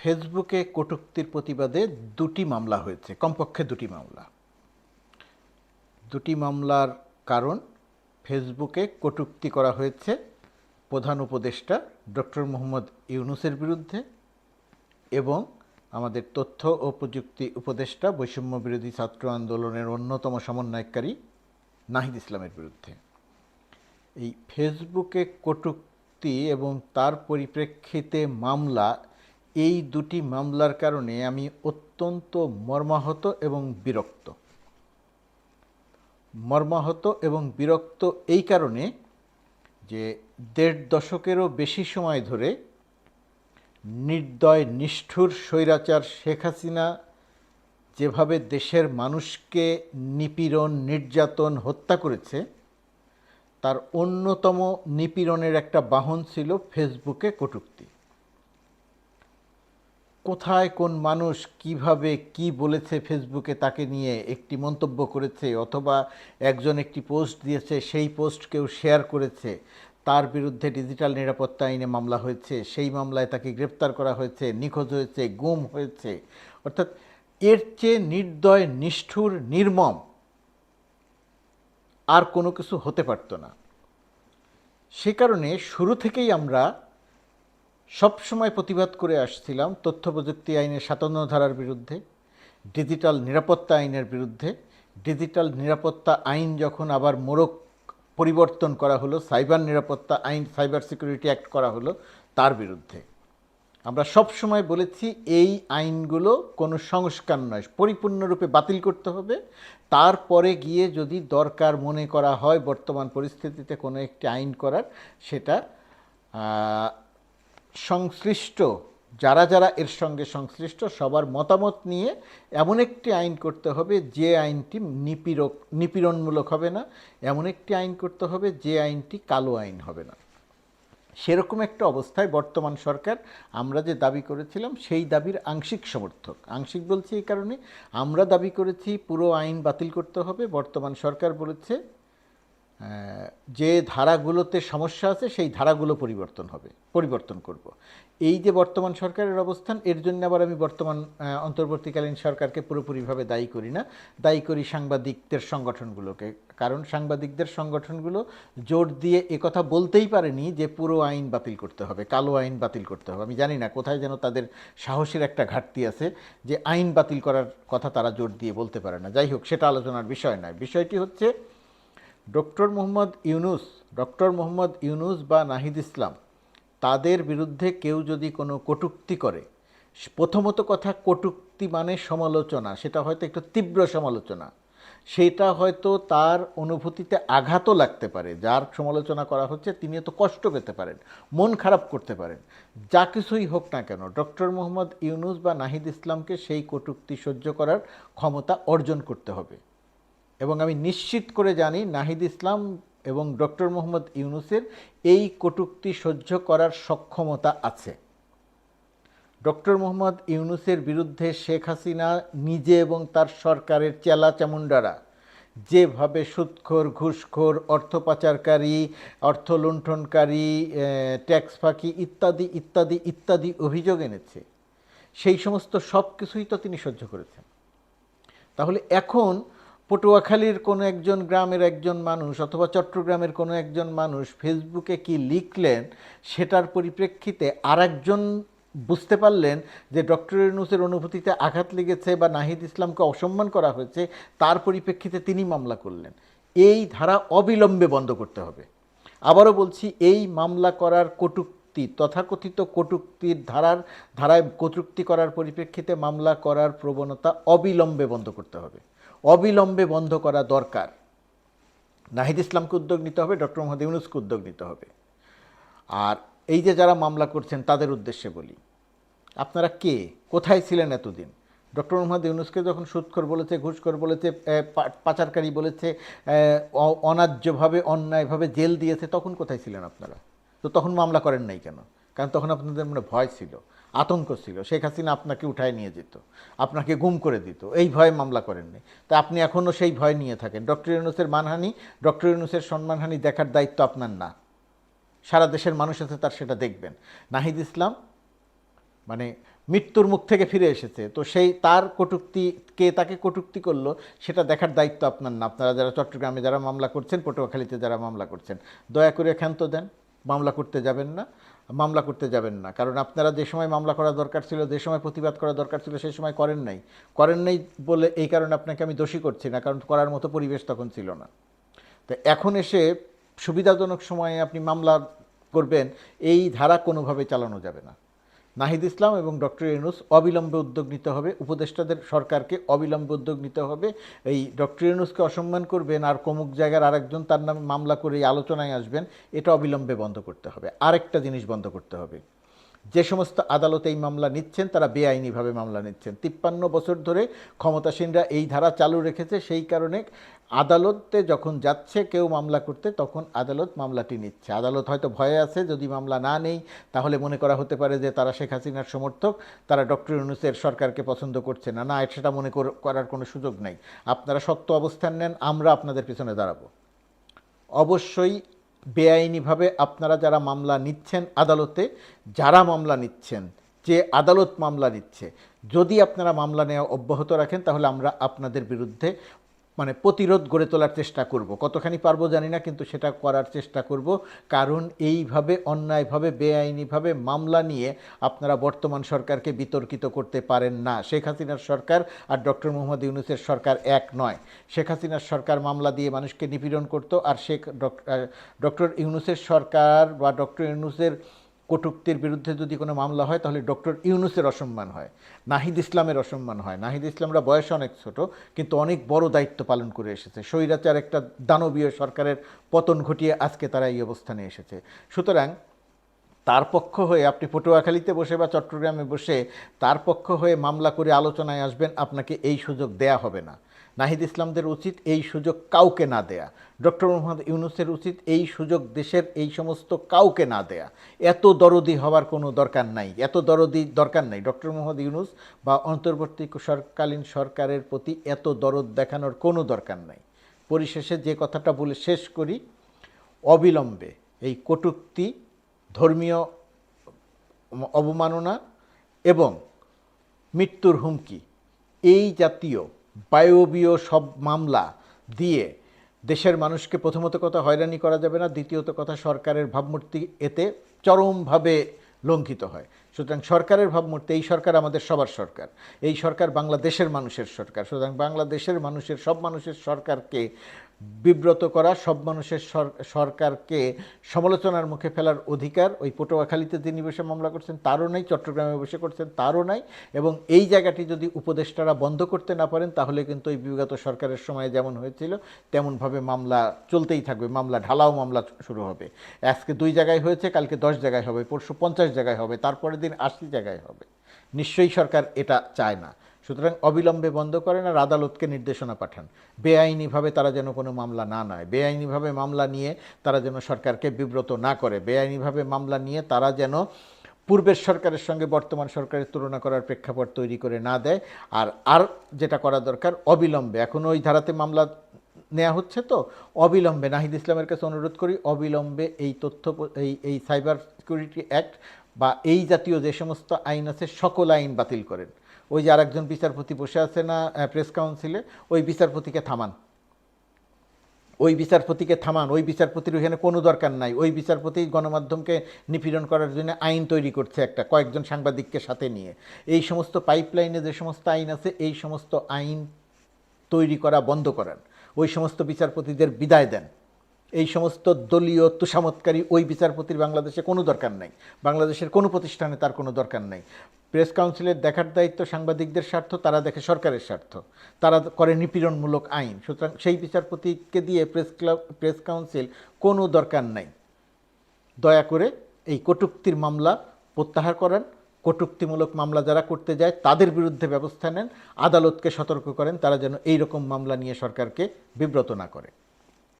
ফেসবুকে কটূক্তির প্রতিবাদে দুটি মামলা হয়েছে, কমপক্ষে দুটি মামলা। দুটি মামলার কারণ, ফেসবুকে কটূক্তি করা হয়েছে প্রধান উপদেষ্টা ডক্টর মোহাম্মদ ইউনুসের বিরুদ্ধে এবং আমাদের তথ্য ও প্রযুক্তি উপদেষ্টা বৈষম্য বিরোধী ছাত্র আন্দোলনের অন্যতম সমন্বয়কারী নাহিদ ইসলামের বিরুদ্ধে। এই ফেসবুকে কটূক্তি এবং তার পরিপ্রেক্ষিতে মামলা এই দুটি মামলার কারণে আমি অত্যন্ত মর্মাহত এবং বিরক্ত। মর্মাহত এবং বিরক্ত এই কারণে যে দেড় দশকেরও বেশি সময় ধরে নির্দয়, নিষ্ঠুর স্বৈরাচার শেখ হাসিনা যেভাবে দেশের মানুষকে নিপীড়ন, নির্যাতন, হত্যা করেছে, তার অন্যতম নিপীড়নের একটা বাহন ছিল ফেসবুকে কটূক্তি। কোথায় কোন মানুষ কীভাবে কি বলেছে ফেসবুকে তাকে নিয়ে একটি মন্তব্য করেছে অথবা একজন একটি পোস্ট দিয়েছে, সেই পোস্ট কেউ শেয়ার করেছে, তার বিরুদ্ধে ডিজিটাল নিরাপত্তা আইনে মামলা হয়েছে, সেই মামলায় তাকে গ্রেপ্তার করা হয়েছে, নিখোঁজ হয়েছে, গুম হয়েছে। অর্থাৎ এর চেয়ে নির্দয়, নিষ্ঠুর, নির্মম আর কোনো কিছু হতে পারতো না। সে কারণে শুরু থেকেই আমরা সব সময় প্রতিবাদ করে আসছিলাম তথ্য প্রযুক্তি আইনের সাতান্ন ধারার বিরুদ্ধে, ডিজিটাল নিরাপত্তা আইনের বিরুদ্ধে। ডিজিটাল নিরাপত্তা আইন যখন আবার মোড়ক পরিবর্তন করা হলো, সাইবার নিরাপত্তা আইন, সাইবার সিকিউরিটি অ্যাক্ট করা হলো, তার বিরুদ্ধে। আমরা সব সময় বলেছি এই আইনগুলো কোনো সংস্কার নয়, পরিপূর্ণরূপে বাতিল করতে হবে। তারপরে গিয়ে যদি দরকার মনে করা হয় বর্তমান পরিস্থিতিতে কোনো একটি আইন করার, সেটা সংশ্লিষ্ট, যারা যারা এর সঙ্গে সংশ্লিষ্ট, সবার মতামত নিয়ে এমন একটি আইন করতে হবে যে আইনটি নিপীড়ক, নিপীড়নমূলক হবে না, এমন একটি আইন করতে হবে যে আইনটি কালো আইন হবে না। সেরকম একটা অবস্থায় বর্তমান সরকার, আমরা যে দাবি করেছিলাম সেই দাবির আংশিক সমর্থক। আংশিক বলছি এই কারণে, আমরা দাবি করেছি পুরো আইন বাতিল করতে হবে, বর্তমান সরকার বলেছে যে ধারাগুলোতে সমস্যা আছে, সেই ধারাগুলো পরিবর্তন হবে, পরিবর্তন করব। এই যে বর্তমান সরকারের অবস্থান, এর জন্য আবার আমি বর্তমান অন্তর্বর্তীকালীন সরকারকে পুরোপুরিভাবে দায়ী করি না। দায়ী করি সাংবাদিকদের সংগঠনগুলোকে। কারণ সাংবাদিকদের সংগঠনগুলো জোর দিয়ে একথা বলতেই পারেনি যে পুরো আইন বাতিল করতে হবে, কালো আইন বাতিল করতে হবে। আমি জানি না কোথায় যেন তাদের সাহসের একটা ঘাটতি আছে যে আইন বাতিল করার কথা তারা জোর দিয়ে বলতে পারে না। যাই হোক, সেটা আলোচনার বিষয় নয়। বিষয়টি হচ্ছে ডক্টর মোহাম্মদ ইউনুস, ডক্টর মোহাম্মদ ইউনুস বা নাহিদ ইসলাম, তাদের বিরুদ্ধে কেউ যদি কোনো কটূক্তি করে, প্রথমত কথা কটূক্তি মানে সমালোচনা, সেটা হয়তো একটু তীব্র সমালোচনা। সেটা হয়তো তার অনুভূতিতে আঘাতও লাগতে পারে, যার সমালোচনা করা হচ্ছে তিনি তো কষ্ট পেতে পারেন, মন খারাপ করতে পারেন। যা কিছুই হোক না কেন, ডক্টর মোহাম্মদ ইউনুস বা নাহিদ ইসলামকে সেই কটূক্তি সহ্য করার ক্ষমতা অর্জন করতে হবে। এবং আমি নিশ্চিত করে জানি নাহিদ ইসলাম এবং ডক্টর মোহাম্মদ ইউনুসের এই কটূক্তি সহ্য করার সক্ষমতা আছে। ডক্টর মোহাম্মদ ইউনুসের বিরুদ্ধে শেখ হাসিনা নিজে এবং তার সরকারের চেলা চামুন্ডারা যেভাবে সুদখোর ঘুষখোর, অর্থ পাচারকারী, অর্থ লুণ্ঠনকারী ট্যাক্স ফাঁকি ইত্যাদি ইত্যাদি ইত্যাদি অভিযোগ এনেছে, সেই সমস্ত সব কিছুই তো তিনি সহ্য করেছেন। তাহলে এখন পটুয়াখালীর কোনো একজন গ্রামের একজন মানুষ অথবা চট্টগ্রামের কোনো একজন মানুষ ফেসবুকে কি লিখলেন সেটার পরিপ্রেক্ষিতে আরেকজন বুঝতে পারলেন যে ডক্টর ইউনুসের অনুভূতিতে আঘাত লেগেছে বা নাহিদ ইসলামকে অসম্মান করা হয়েছে, তার পরিপ্রেক্ষিতে তিনি মামলা করলেন। এই ধারা অবিলম্বে বন্ধ করতে হবে। আবারও বলছি, এই মামলা করার কটূক্তি, তথাকথিত কটূক্তির ধারার, ধারায় কটূক্তি করার পরিপ্রেক্ষিতে মামলা করার প্রবণতা অবিলম্বে বন্ধ করতে হবে। অবিলম্বে বন্ধ করা দরকার। নাহিদ ইসলামকে উদ্যোগ নিতে হবে ডক্টর মোহাম্মদ ইউনুসকে উদ্যোগ নিতে হবে। আর এই যে যারা মামলা করছেন তাদের উদ্দেশ্যে বলি আপনারা কে? কোথায় ছিলেন এতদিন? ডক্টর মোহাম্মদ ইউনুসকে যখন সুৎখর বলেছে ঘুষখোর বলেছে পাচারকারী বলেছে এ, অ- অন্যায্যভাবে অন্যায়ভাবে জেল দিয়েছে তখন কোথায় ছিলেন আপনারা? তো তখন মামলা করেন নাই কেন? কারণ তখন আপনাদের মনে ভয় ছিল। আতঙ্ক ছিল। শেখ হাসিনা আপনাকে উঠায় নিয়ে যেত, আপনাকে গুম করে দিত। এই ভয়ে মামলা করেননি। তা আপনি এখনও সেই ভয় নিয়ে থাকেন। ডক্টর ইউনুসের মানহানি, ডক্টর ইউনুসের সম্মানহানি দেখার দায়িত্ব আপনার না। সারা দেশের মানুষ আছে তার সেটা দেখবেন। নাহিদ ইসলাম মানে মৃত্যুর মুখ থেকে ফিরে এসেছে। তো সেই তার কটুক্তি, কে তাকে কটুক্তি করল, সেটা দেখার দায়িত্ব আপনার না। আপনারা যারা চট্টগ্রামে যারা মামলা করছেন, পটুয়াখালীতে যারা মামলা করছেন, দয়া করে ক্ষান্ত দেন। মামলা করতে যাবেন না। মামলা করতে যাবেন না। কারণ আপনারা যে সময় মামলা করা দরকার ছিল, যে সময় প্রতিবাদ করা দরকার ছিল, সেই সময় করেন নাই। করেন নাই বলে এই কারণে আপনাকে আমি দোষী করছি না, কারণ করার মতো পরিবেশ তখন ছিল না। তো এখন এসে সুবিধাজনক সময়ে আপনি মামলা করবেন, এই ধারা কোনোভাবে চালানো যাবে না। নাহিদ ইসলাম এবং ডক্টর ইউনুস অবিলম্বে উদ্যোগ নিতে হবে। উপদেষ্টাদের সরকারকে অবিলম্বে উদ্যোগ নিতে হবে। এই ডক্টর ইউনুসকে অসম্মান করবেন আর কমুক জায়গার আরেকজন তার নামে মামলা করে এই আলোচনায় আসবেন, এটা অবিলম্বে বন্ধ করতে হবে। আরেকটা জিনিস বন্ধ করতে হবে। যে সমস্ত আদালতে এই মামলা নিচ্ছেন, তারা বেআইনিভাবে মামলা নিচ্ছেন। তিপ্পান্ন বছর ধরে ক্ষমতাসীনরা এই ধারা চালু রেখেছে, সেই কারণে আদালতে যখন যাচ্ছে কেউ মামলা করতে, তখন আদালত মামলাটি নিচ্ছে। আদালত হয়তো ভয়ে আছে, যদি মামলা না নেই, তাহলে মনে করা হতে পারে যে তারা শেখ হাসিনার সমর্থক, তারা ডক্টর ইউনুসের সরকারকে পছন্দ করছে না। না, সেটা মনে কর- করার কোনো সুযোগ নাই। আপনারা শক্ত অবস্থান নেন, আমরা আপনাদের পিছনে দাঁড়াবো। অবশ্যই বেআইনিভাবে আপনারা যারা মামলা নিচ্ছেন আদালতে, যারা মামলা নিচ্ছেন, যে আদালত মামলা নিচ্ছে, যদি আপনারা মামলা নেওয়া অব্যাহত রাখেন, তাহলে আমরা আপনাদের বিরুদ্ধে মানে প্রতিরোধ গড়ে তোলার চেষ্টা করব। কতখানি পারব জানি না, কিন্তু সেটা করার চেষ্টা করব। কারণ এইভাবে, অন্যায়ভাবে, বেআইনিভাবে মামলা নিয়ে আপনারা বর্তমান সরকারকে বিতর্কিত করতে পারেন না। শেখ হাসিনার সরকার আর ডক্টর মোহাম্মদ ইউনুসের সরকার এক নয়। শেখ হাসিনার সরকার মামলা দিয়ে মানুষকে নিপীড়ন করতো আর শেখ ডক্টর ইউনুসের সরকার বা ডক্টর ইউনুসের কটুক্তির বিরুদ্ধে যদি কোনো মামলা হয়, তাহলে ডক্টর ইউনুসের অসম্মান হয়, নাহিদ ইসলামের অসম্মান হয়। নাহিদ ইসলামরা বয়সে অনেক ছোট, কিন্তু অনেক বড় দায়িত্ব পালন করে এসেছে। স্বৈরাচার একটা দানবীয় সরকারের পতন ঘটিয়ে আজকে তারা এই অবস্থানে এসেছে। সুতরাং তার পক্ষ হয়ে আপনি পটুয়াখালীতে বসে বা চট্টগ্রামে বসে তার পক্ষ হয়ে মামলা করে আলোচনায় আসবেন, আপনাকে এই সুযোগ দেয়া হবে না। নাহিদ ইসলামদের উচিত এই সুযোগ কাউকে না দেয়া। ডক্টর মোহাম্মদ ইউনুসের উচিত এই সুযোগ দেশের এই সমস্ত কাউকে না দেয়া। এত দরদি হওয়ার কোনো দরকার নাই, এত দরদি দরকার নাই। ডক্টর মোহাম্মদ ইউনুস বা অন্তর্বর্তী সরকালীন সরকারের প্রতি এত দরদ দেখানোর কোনো দরকার নাই। পরিশেষে যে কথাটা বলে শেষ করি, অবিলম্বে এই কটূক্তি, ধর্মীয় অবমাননা এবং মৃত্যুর হুমকি, এই জাতীয় বায়বীয় সব মামলা দিয়ে দেশের মানুষকে প্রথমত কথা হয়রানি করা যাবে না, দ্বিতীয়ত কথা সরকারের ভাবমূর্তি এতে চরমভাবে লঙ্ঘিত হয়। সুতরাং সরকারের ভাবমূর্তি, এই সরকার আমাদের সবার সরকার। এই সরকার বাংলাদেশের মানুষের সরকার। সুতরাং বাংলাদেশের মানুষের, সব মানুষের সরকারকে বিব্রত করা, সব মানুষের সরকারকে সমালোচনার মুখে ফেলার অধিকার, ওই পটুয়াখালীতে যিনি বসে মামলা করছেন, তারও নাই, চট্টগ্রামে বসে করছেন, তারও নাই। এবং এই জায়গাটি যদি উপদেষ্টারা বন্ধ করতে না পারেন, তাহলে কিন্তু ওই বিগত সরকারের সময় যেমন হয়েছিল, তেমনভাবে মামলা চলতেই থাকবে। মামলা ঢালাও মামলা শুরু হবে। আজকে দুই জায়গায় হয়েছে, কালকে দশ জায়গায় হবে, পরশু পঞ্চাশ জায়গায় হবে। তারপরের দিন আশি জায়গায় হবে। নিশ্চয়ই সরকার এটা চায় না। সুতরাং অবিলম্বে বন্ধ করেন আর আদালতকে নির্দেশনা পাঠান। বেআইনিভাবে তারা যেন কোনো মামলা না নেয়। বেআইনিভাবে মামলা নিয়ে তারা যেন সরকারকে বিব্রত না করে। বেআইনিভাবে মামলা নিয়ে তারা যেন পূর্বের সরকারের সঙ্গে বর্তমান সরকারের তুলনা করার প্রেক্ষাপট তৈরি করে না দেয়। আর আর যেটা করা দরকার, অবিলম্বে। এখন ওই ধারাতে মামলা নেওয়া হচ্ছে তো? অবিলম্বে, নাহিদ ইসলামের কাছে অনুরোধ করি, অবিলম্বে এই তথ্য, এই এই সাইবার সিকিউরিটি অ্যাক্ট বা এই জাতীয় যে সমস্ত আইন আছে, সকল আইন বাতিল করেন। ওই যে আরেকজন বিচারপতি বসে আছে না প্রেস কাউন্সিলে, ওই বিচারপতিকে থামান। ওই বিচারপতিকে থামান, ওই বিচারপতির ওইখানে কোনো দরকার নাই। ওই বিচারপতি গণমাধ্যমকে নিপীড়ন করার জন্য আইন তৈরি করছে একটা, কয়েকজন সাংবাদিককে সাথে নিয়ে। এই সমস্ত পাইপলাইনে যে সমস্ত আইন আছে, এই সমস্ত আইন তৈরি করা বন্ধ করান। ওই সমস্ত বিচারপতিদের বিদায় দেন। এই সমস্ত দলীয় তুষামতকারী ওই বিচারপতির বাংলাদেশে কোনো দরকার নাই। বাংলাদেশের কোনো প্রতিষ্ঠানে তার কোনো দরকার নাই। প্রেস কাউন্সিলের দেখার দায়িত্ব সাংবাদিকদের স্বার্থ, তারা দেখে সরকারের স্বার্থ। তারা করে নিপীড়নমূলক আইন। সুতরাং সেই বিচারপতিকে দিয়ে প্রেস ক্লাব, প্রেস কাউন্সিল কোনো দরকার নাই। দয়া করে এই কটূক্তির মামলা প্রত্যাহার করেন। কটূক্তিমূলক মামলা যারা করতে যায়, তাদের বিরুদ্ধে ব্যবস্থা নেন। আদালতকে সতর্ক করেন। তারা যেন এই রকম মামলা নিয়ে সরকারকে বিব্রত না করে।